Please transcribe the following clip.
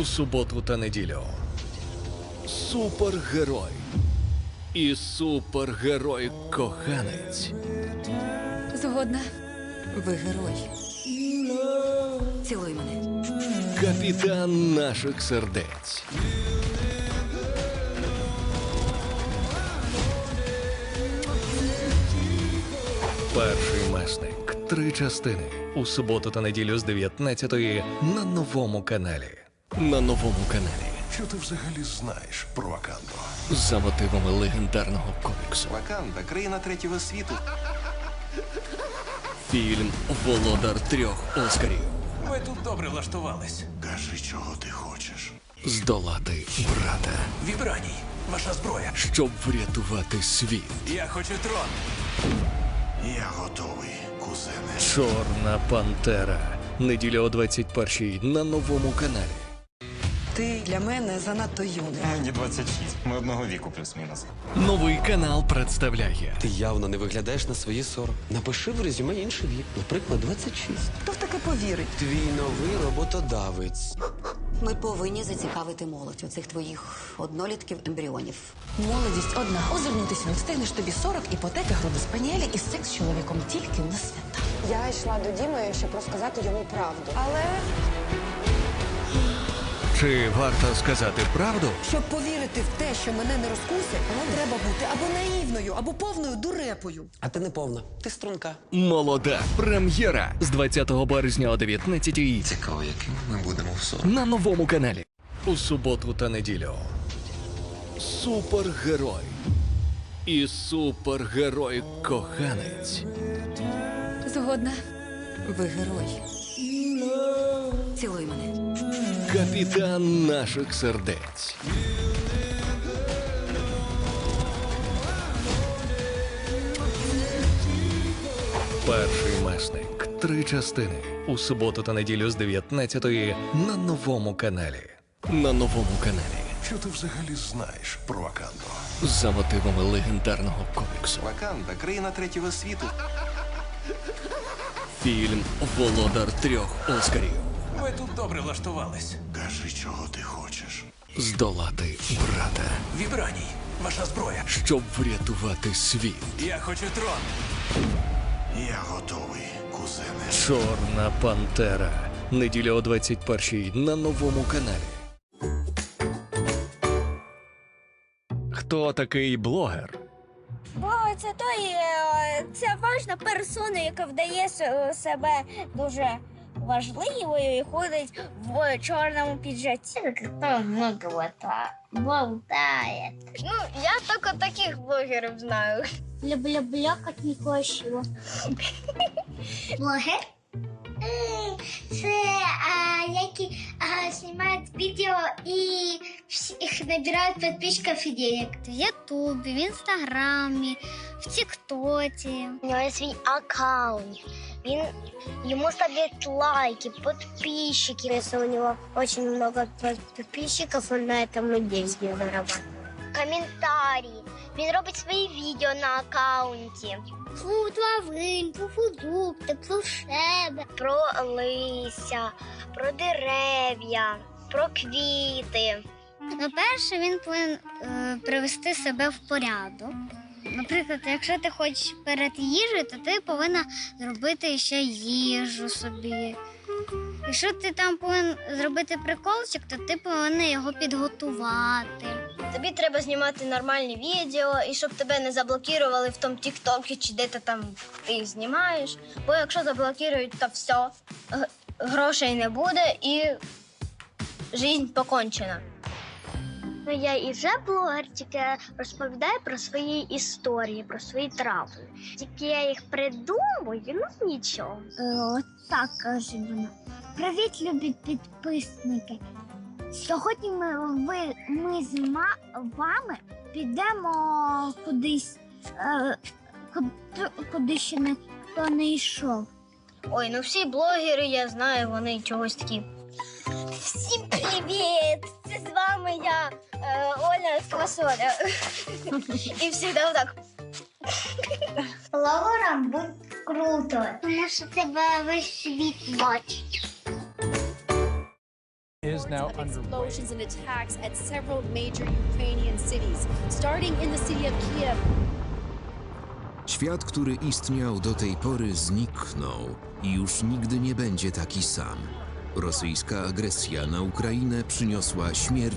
у суботу та неділю. Супергерой і супергерой коханець. Згодна. Ви герой. Цілуй мене. Капітан наших сердець. Перший месник. Три частини. У суботу та неділю з 19 на новому каналі. На новому каналі. Що ти взагалі знаєш про Ваканду? За мотивами легендарного коміксу. Ваканда, країна третього світу. Фільм Володар трьох Оскарів. Ви тут добре влаштувались. Кажи, чого ти хочеш. Здолати брата, Вібраній, ваша зброя. щоб врятувати світ. Я хочу трон. Я готовий, кузене. Чорна пантера. Неділя о 21-й на новому каналі. Ти для мене занадто юний. Мені 26. Ми одного віку плюс-мінус. Новий канал представляє Ти явно не виглядаєш на свої 40. Напиши в резюме інший вік, наприклад, 26. Хто в таке повірить? Твій новий роботодавець. Ми повинні зацікавити молодь у цих твоїх однолітків ембріонів. Молодість одна. Озирнутися не встигнеш тобі 40, іпотека, груди спаніелі і секс з чоловіком тільки на свята. Я йшла до Діми, щоб розказати йому правду. Але Чи варто сказати правду? щоб повірити в те, що мене не розкусять, треба бути або наївною, або повною дурепою. А ти не повна, ти струнка. Молода прем'єра з 20 березня о 19 Цікаво, яким ми будемо в 40. на новому каналі. У суботу та неділю. Супергерой і супергерой коханець. Згодна. Ви герой. Цілуй мене. Капітан наших сердець. Перший месник. Три частини. У суботу та неділю з 19 на новому каналі. На новому каналі. Що ти взагалі знаєш про Ваканду? За мотивами легендарного коміксу. Ваканда, країна третього світу. Фільм Володар трьох Оскарів. Ви тут добре влаштувались. Кажи, чого ти хочеш. Здолати брата, Вібраній, ваша зброя. щоб врятувати світ. Я хочу трон. Я готовий, кузене. Чорна пантера. Неділя о 21 на новому каналі. Хто такий блогер? Бо це той, е, це важна персона, яка вдає себе дуже важливою і ходить в чорному піджаці. Хто много болтає. Ну, я тільки таких блогерів знаю. Люблю блякать Микошева. Блогер? Це а, які а, знімають відео і їх набирають підписчиків і денег. В Ютубі, в Інстаграмі, в Тіктоці. У нього є свій аккаунт. Він йому ставлять лайки, подписчики. Если у него очень много подписчиков, он на этом и деньги зарабатывает. Коментарі. Він робить свої відео на аккаунті. Про тварин, про продукти, про себе. Про листя, про дерев'я, про квіти. По-перше, він повинен е, привести себе в порядок. Наприклад, якщо ти хочеш перед їжею, то ти повинна зробити ще їжу собі. Якщо ти там повинен зробити приколчик, то ти повинна його підготувати. Тобі треба знімати нормальні відео, і щоб тебе не заблокували в тому Тіктокі чи де ти там ти знімаєш. Бо якщо заблокують, то все, грошей не буде і життя покончена. Ну, я і вже блогер, тільки розповідаю про свої історії, про свої травми. Тільки я їх придумую, ну нічого. От так каже вона. Привіт, любі підписники. Сьогодні ми, ви, ми з ма, вами підемо кудись, е, куди, куди ще ніхто не йшов. Ой, ну всі блогери, я знаю, вони чогось такі. Всім привіт! Це з вами я, е, Оля Квасоля. І всі так. Блогерам будь круто, тому що тебе весь світ бачить. Із now of underway. explosions and attacks at several major Ukrainian cities, starting in the city of Kiev. Świat, który istniał do tej pory, zniknął i już nigdy nie będzie taki sam. Rosyjska agresja na Ukrainę przyniosła śmierć